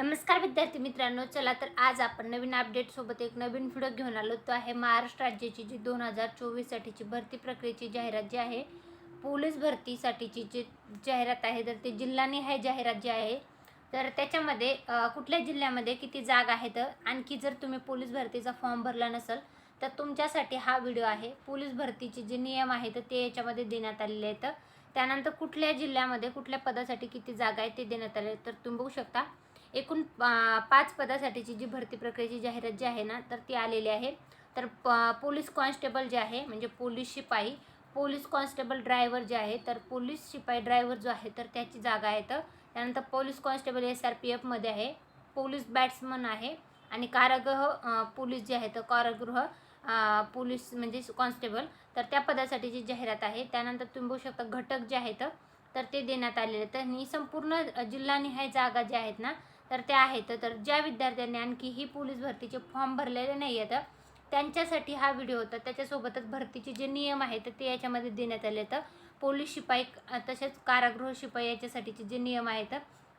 नमस्कार विद्यार्थी मित्रांनो चला तर आज आपण नवीन अपडेट सोबत एक नवीन व्हिडिओ घेऊन आलो. तो आहे महाराष्ट्र राज्याची जी दोन हजार चोवीससाठीची भरती प्रक्रियेची जाहिरात जी आहे पोलीस भरतीसाठीची जी जाहिरात आहे तर ते जिल्हानिहाय जाहिरात जी आहे तर त्याच्यामध्ये कुठल्या जिल्ह्यामध्ये किती जागा आहेत आणखी जर तुम्ही पोलीस भरतीचा फॉर्म भरला नसेल तर तुमच्यासाठी हा व्हिडिओ आहे. पोलीस भरतीचे जे नियम आहेत ते याच्यामध्ये देण्यात आलेले आहेत. त्यानंतर कुठल्या जिल्ह्यामध्ये कुठल्या पदासाठी किती जागा आहे ते देण्यात आले तर तुम्ही बघू शकता एकूण पाच पदासाठीची जी भरती प्रक्रियेची जाहिरात जी आहे ना तर ती आलेली आहे. तर प- पोलीस कॉन्स्टेबल जे आहे म्हणजे पोलीस शिपाई पोलीस कॉन्स्टेबल ड्रायव्हर जे आहे तर पोलीस शिपाई ड्रायव्हर जो आहे तर त्याची जागा आहे तर त्यानंतर police constable S R P एफमध्ये आहे. पोलीस बॅट्समन आहे आणि कारागृह पोलीस जे आहे तर कारागृह पोलीस म्हणजे कॉन्स्टेबल. तर त्या पदासाठीची जाहिरात आहे. त्यानंतर तुम्ही बघू शकता घटक जे आहेत तर ते देण्यात आलेले तर ही संपूर्ण जिल्हानिहाय जागा ज्या आहेत ना तर त्या आहेत. तर ज्या विद्यार्थ्यांनी आणखी ही पोलीस भरतीचे फॉर्म भरलेले नाही आहेत त्यांच्यासाठी हा व्हिडिओ होता. त्याच्यासोबतच भरतीचे जे नियम आहेत ते याच्यामध्ये देण्यात आले तर पोलीस शिपाई तसेच कारागृह शिपाई याच्यासाठीचे जे नियम आहेत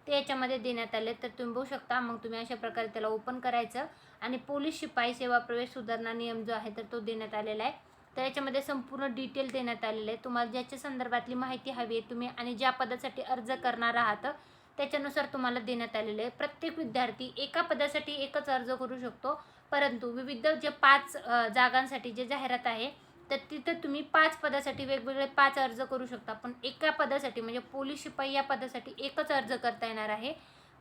ते याच्यामध्ये देण्यात आले तर तुम्ही बघू शकता मग तुम्ही अशा प्रकारे त्याला ओपन करायचं आणि पोलीस शिपाई सेवा प्रवेश सुधारणा नियम जो आहे तर तो देण्यात आलेला आहे. तर याच्यामध्ये संपूर्ण डिटेल देण्यात आलेलं आहे तुम्हाला ज्याच्या संदर्भातली माहिती हवी आहे तुम्ही आणि ज्या पदासाठी अर्ज करणार आहात त्याच्यानुसार तुम्हाला देण्यात आलेलं आहे. प्रत्येक विद्यार्थी एका पदासाठी एकच अर्ज करू शकतो. परंतु विविध जे पाच जागांसाठी जे जाहिरात आहे तर तिथं तुम्ही पाच पदासाठी वेगवेगळे पाच अर्ज करू शकता. पण एका पदासाठी म्हणजे पोलीस शिपाई या पदासाठी एकच अर्ज करता येणार आहे.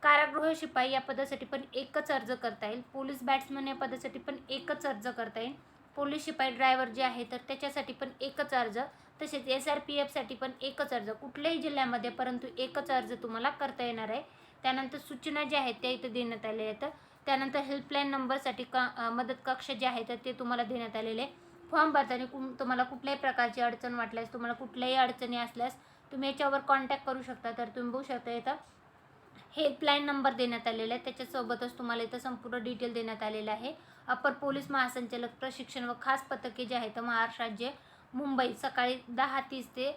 कारागृह शिपाई या पदासाठी पण एकच अर्ज करता येईल. पोलीस बॅट्समन या पदासाठी पण एकच अर्ज करता येईल. पोलीस शिपाई ड्रायव्हर जे आहे तर त्याच्यासाठी पण एकच अर्ज. तसेच एस आर पी एफसाठी पण एकच अर्ज. कुठल्याही जिल्ह्यामध्ये परंतु एकच अर्ज तुम्हाला करता येणार आहे. त्यानंतर सूचना ज्या आहेत त्या इथं देण्यात आलेल्या आहेत. त्यानंतर हेल्पलाईन नंबरसाठी क मदत कक्ष जे आहेत तर ते तुम्हाला देण्यात आलेले आहे. फॉर्म भरताना कु तुम्हाला कुठल्याही प्रकारची अडचण वाटल्यास तुम्हाला कुठल्याही अडचणी असल्यास तुम्ही याच्यावर कॉन्टॅक्ट करू शकता. तर तुम्ही बघू शकता इथं हेल्पलाईन नंबर देण्यात आलेला आहे त्याच्यासोबतच तुम्हाला इथं संपूर्ण डिटेल देण्यात आलेलं आहे. अपर पोलीस महासंचालक प्रशिक्षण व खास पथके जे आहेत महाराष्ट्र राज्य मुंबई सकाळी दहा तीस ते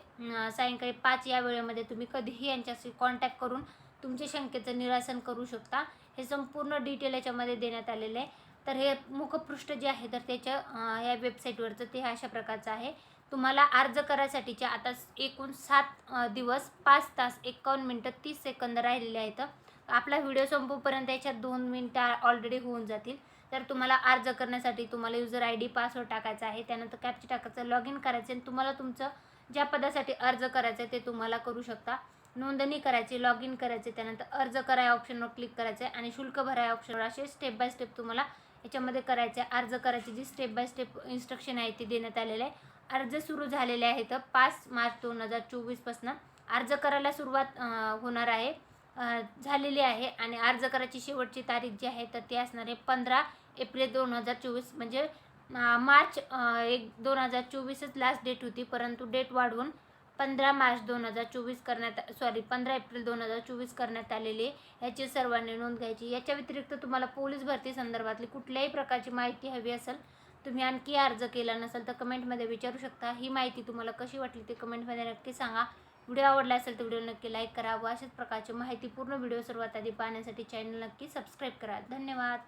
सायंकाळी पाच या वेळेमध्ये तुम्ही कधीही यांच्याशी कॉन्टॅक्ट करून तुमच्या शंकेचं निरासन करू शकता. हे संपूर्ण डिटेल याच्यामध्ये देण्यात आलेलं आहे. तर हे मुखपृष्ठ जे आहे तर त्याच्या या वेबसाईटवरचं ते अशा प्रकारचं आहे. तुम्हाला अर्ज करायसाठीच्या आता एकूण सात दिवस पाच तास एकावन्न मिनटं तीस सेकंद राहिलेले आहेत. आपला व्हिडिओ संपूपर्यंत याच्यात दोन मिनटं ऑलरेडी होऊन जातील. तर तुम्हाला अर्ज करण्यासाठी तुम्हाला युजर आय डी पासवर्ड टाकायचा आहे. त्यानंतर कॅपची टाकायचं लॉग इन करायचं आणि तुम्हाला तुमचं ज्या पदासाठी अर्ज करायचं आहे ते तुम्हाला करू शकता. नोंदणी करायची लॉग इन करायचे त्यानंतर अर्ज कराय ऑप्शनवर क्लिक करायचं आहे आणि शुल्क भराय ऑप्शनवर असे स्टेप बाय स्टेप तुम्हाला याच्यामध्ये करायचे अर्ज करायची जी स्टेप बाय स्टेप इन्स्ट्रक्शन आहे ती देण्यात आलेलं आहे. अर्ज सुरू झालेले आहेत पाच मार्च दोन हजार चोवीसपासून अर्ज करायला सुरुवात होणार आहे. झालेली आहे आणि अर्ज करायची शेवटची तारीख जी आहे तर ती असणार आहे पंधरा एप्रिल दोन हजार चोवीस. म्हणजे मार्च एक दोन हजार चोवीसच लास्ट डेट होती परंतु डेट वाढवून पंधरा मार्च दोन हजार चोवीस करण्यात सॉरी पंधरा एप्रिल दोन हजार चोवीस करण्यात आलेली ह्याची याची सर्वांनी नोंद घ्यायची. याच्या व्यतिरिक्त तुम्हाला पोलीस भरती संदर्भातली कुठल्याही प्रकारची माहिती हवी असेल तुम्ही आणखी अर्ज केला नसेल तर कमेंटमध्ये विचारू शकता. ही माहिती तुम्हाला कशी वाटली ते कमेंटमध्ये नक्की सांगा. व्हिडिओ आवडला असेल तर व्हिडिओ नक्की लाईक करा व अशाच प्रकारची माहितीपूर्ण व्हिडिओ सर्वात आधी पाहण्यासाठी चॅनल नक्की सबस्क्राईब करा. धन्यवाद.